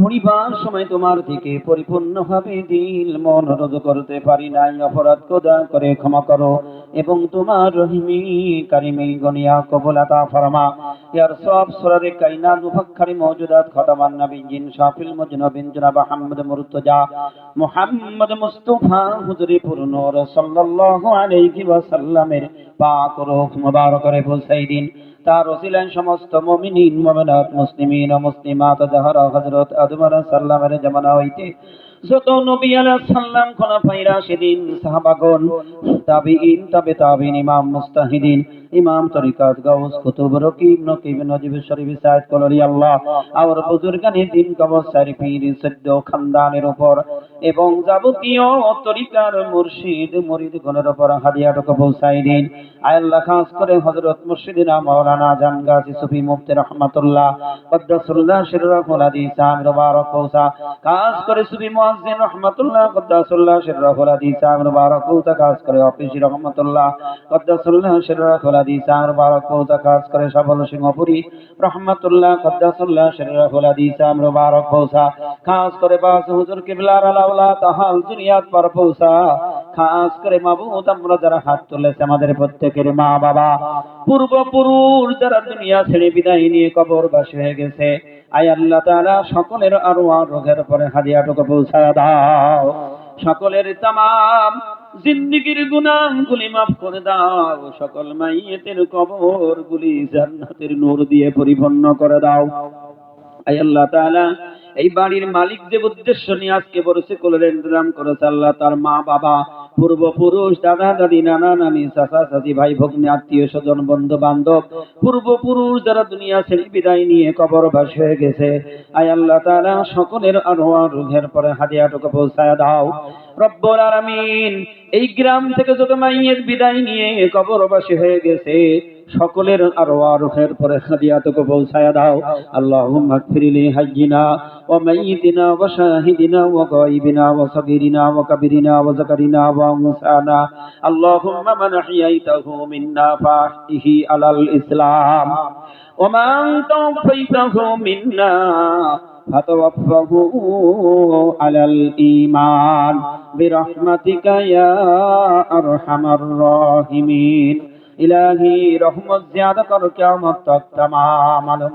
পরিবার সময় তোমার থেকে পরিপূর্ণভাবে দিল। মন রোধ করতে পারি নাই, অপরাধ কোদা করে ক্ষমা করো এবং তোমার রহিমি কারিমি গনিয়া কবুলাতা ফরমা। ইয়ার সব সুরারে কাইনা মুফাক্কারি মওজুদাত খতামান নবীন শাফিল মুজনবিন জনাব আহমদ মুরতজা মুহাম্মদ মুস্তাফা হুজুরি পুরনূর সাল্লাল্লাহু আলাইহি ওয়াসাল্লামের পাক রূহ মুবারকের পৌঁছাই দিন তার ওসিলেন সমস্ত মমিনিন, মমিনাত, মুসলিমিন ও মুসলিমাত যাহারা হযরত আদম আলাইহিস সালামের জামানা হইতে যত নবী আলাইহিস সালাম খোলাফায়ে রাশিদিন, সাহাবাগণ, তাবিঈন, তাবে তাবিঈন, ইমাম মুস্তাহিদিন, ইমাম তরিকাত গাউস, কুতুব রকিব, নকিব, নজিব শরীফ, সাইদ কলরি আল্লাহ, আর বুজুর্গানি দিন কবর সারিফির সদ্য খানদানের উপর এবং যাবতীয় তরিকার মুর্শিদ মুরিদ গণের উপর হাদিয়াটুকু পৌঁছাই দিন। আল্লাহ, খাস করে হযরত মুর্শিদিনা মাওলানা জান গাজী সুফি মুফতি রহমাতুল্লাহ কদ্দাসুল্লাহ শিররাফুল হাদিস, আমির মুবারক পৌঁছা। খাস করে সুফি রহমাতুল্লাহ, কদ্দাসুল্লাহ হাদিস আমির পৌঁছা করে কদ্দাসুল্লাহ হাদিস আমির পৌঁছা করে সিংহপুরি কদ্দাসুল্লাহ হাদিস আমির পৌঁছা খাস করে বাস, হুজুর কিবলার আলাউলা তাহাল, দুনিয়াত পর পৌঁছা খাস করে আমরা যারা হাত তুলেছে আমাদের প্রত্যেকের মা বাবা পূর্বপুরুষ যারা দুনিয়া ছেড়ে বিদায় নিয়ে কবর বাসী হয়ে গেছে, আয় আল্লাহ তাআলা সকলের আরও রোগের পরে হাদিয়াটুকু পৌঁছায় দাও। সকলের তাম জিন্দিগির গুনাহগুলি মাফ করে দাও। সকল মাইয়েতের কবর গুলি জান্নাতের নূর দিয়ে পরিপূর্ণ করে দাও। আই আল্লাহ তাআলা, এই বাড়ির মালিক যে উদ্দেশ্য নিয়ে আজকে বলেছে কোলের ইন্তজাম করেছে, আল্লাহ তার মা বাবা পূর্বপুরুষ দাদা দাদি নানা নানি চাচা চাচি ভাই ভগ্নি আত্মীয় স্বজন বন্ধু বান্ধব পূর্বপুরুষ যারা দুনিয়া ছেড়ে বিদায় নিয়ে কবর বাস হয়ে গেছে, আয় আল্লাহ তারা সকলের আনোয়ার রুহের পরে হাদিয়াটুকু পৌঁছায় দাও। রব্বর আরামিন এই গ্রাম থেকে যত মাইয়ের বিদায় নিয়ে কবরবাসী হয়ে গেছে সকলের আরো আরোহের পরে হাদিয়াতকে পৌঁছায়া দাও আল্লাহুম্মা গফিরলি হাজ্জিনা ওয়া মাইয়িতিনা ওয়া শাহিদিনা ওয়া গায়িবিনা ওয়া সাগীরিনা ওয়া কাবীরিনা ওয়া যাকারিনা ওয়া উনসানা আল্লাহুম্মা মান আহইয়াইতাহু মিন্না ফাহদিহি আলাল ইসলাম ওয়া মান তাওফাইতাহু মিন্না فتوفه على الإيمان برحمتك يا أرحم الراحمين ইলাহি রহমত জিয়াদা কর কিয়ামত তক তমাম আলম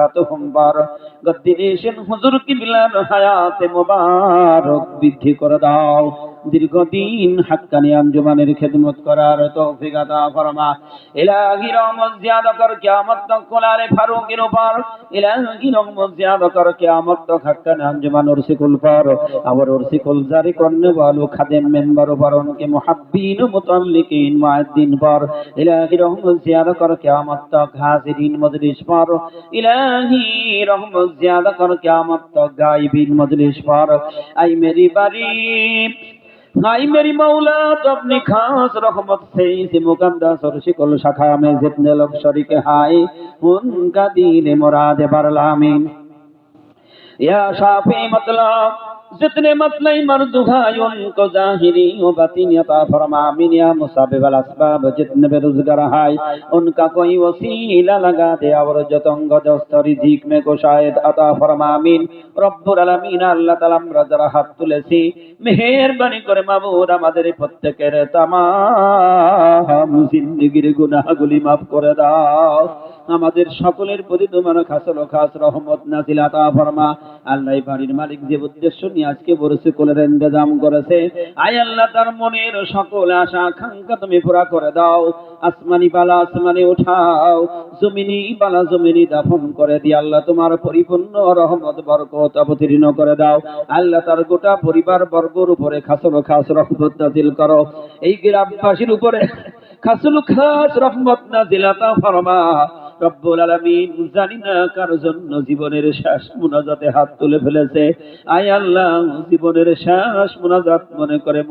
বার। গদ্দিনী সিন হুজুর কিবলার হায়াতে মুবারক বৃদ্ধি করে দাও। দীর্ঘদিন হাক্কানি আঞ্জুমানের খেদমত করার তৌফিক আতা ফরমা। ইলাহি রহমত জিয়াদা কর কিয়ামত তক কোলারে ফারুকের উপর। ইলাহি রহমত জিয়াদা কর কিয়ামত তক হাক্কানি আঞ্জুমান উরসিকুল পর। আবার উরসিকুল জারি করনে वालों খাদেম মেম্বার উপর উনকে মুহাব্বিন মুতাল্লিকিন মুআদ্দিন পর। ইলাহি রহমত জিয়াদা কর কিয়ামত তক হাজিরিন মজলিস পর। ইলাহি রহমত জিয়াদা কর কিয়ামত তক গায়বিন মজলিস পর। আই মেরি বাড়ি আই মেরি মৌলা তবনি খাস রহমত সেই সে মুকামদা সরশিকল শাখা মে জিতনে লোক শরিকে হাই উনকা দিলে মোরাদে বারলামিন। ইয়া শাফি মতলব शाफी मतलब जितने मतलई मर्द भाई उनको जाहिरी व बातिन अता फरमा मिन या मुसाबिब अल असबाब जितने बेरोजगार हाय उनका कोई वसीला लगा दे और जतंग जस्तरी झीक में को शायद अता फरमा मिन রব্বুল আলামিন আল্লাহ তাআলা আমরা যারা হাত তুলেছি মেহেরবানি করে মাবুদ আমাদের প্রত্যেকের তামাম জিন্দেগীর গুনাহগুলি মাফ করে দাও। আমাদের সকলের প্রতি তোমার খাসল খাস রহমত নাজিল আতা ফরমা। আল্লাহ বাড়ির মালিক যে উদ্দেশ্য নিয়ে আজকে বরসে কোলের ইন্তজাম করেছে, আয় আল্লাহ তার মনের সকল আশা, আকাঙ্ক্ষা তুমি পুরা করে দাও। আসমানি বালা আসমানে উঠাও, জমিনি বালা জমিনি দাফন করে দিয়ে আল্লাহ তোমার পরিপূর্ণ রহমত, বরকত অবতীর্ণ করে দাও। আল্লাহ তার গোটা পরিবার বর্গর উপরে খাসল খাস রহমত নাজিল করো। এই গ্রামবাসীর উপরে খাসুল খাস রহমত নাজিলাতা ফরমা। রব্বুল আলামিন জানি না কার জন্য জীবনের মুনাজাতে হাত তুলে ফেলেছে। আয় আল্লাহ, জীবনের মুনাজাত মনে করে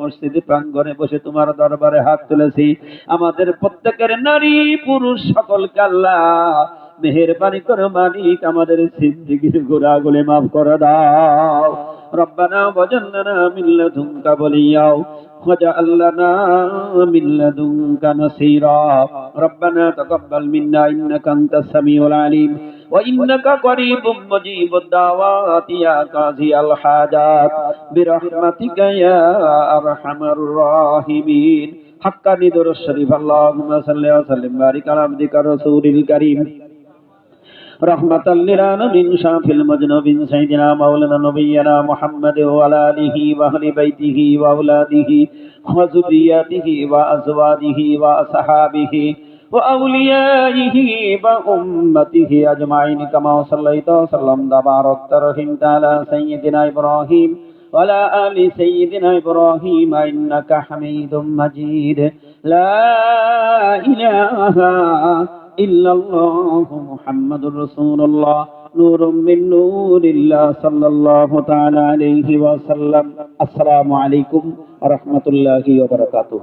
প্রাঙ্গণে বসে তোমার দরবারে হাত তুলেছি। আমাদের প্রত্যেকের নারী, পুরুষ সকলকে আল্লাহ মেহেরবানি করো মালিক, আমাদের সিদ্দিগির গুণাগুলি মাফ করে দাও। রব্বানা ওয়াজালনা মিন লাদুনকা ওয়ালিয়াও واجعل لنا من لدنك نصيرا. ربنا تقبل منا إنك أنت السميع العليم. وإنك قريب مجيب الدعوات يا قاضي الحاجات. برحمتك يا أرحم الراحمين. حقا ندر الشريف اللهم صل وسلم بارك على عبدك الرسول الكريم. رحمة للعالمين شافي المجنوبين سيدنا مولانا نبينا محمد وعلى آله وأهل بيته وأولاده وذرياته وأزواجه وأصحابه وأوليائه وأمته أجمعين كما صليت وسلم تبارك رحمت على سيدنا إبراهيم وعلى آل سيدنا إبراهيم إنك حميد مجيد لا إله إلا الله محمد رسول الله نور من نور الله صلى الله تعالى عليه وسلم السلام عليكم ورحمة الله وبركاته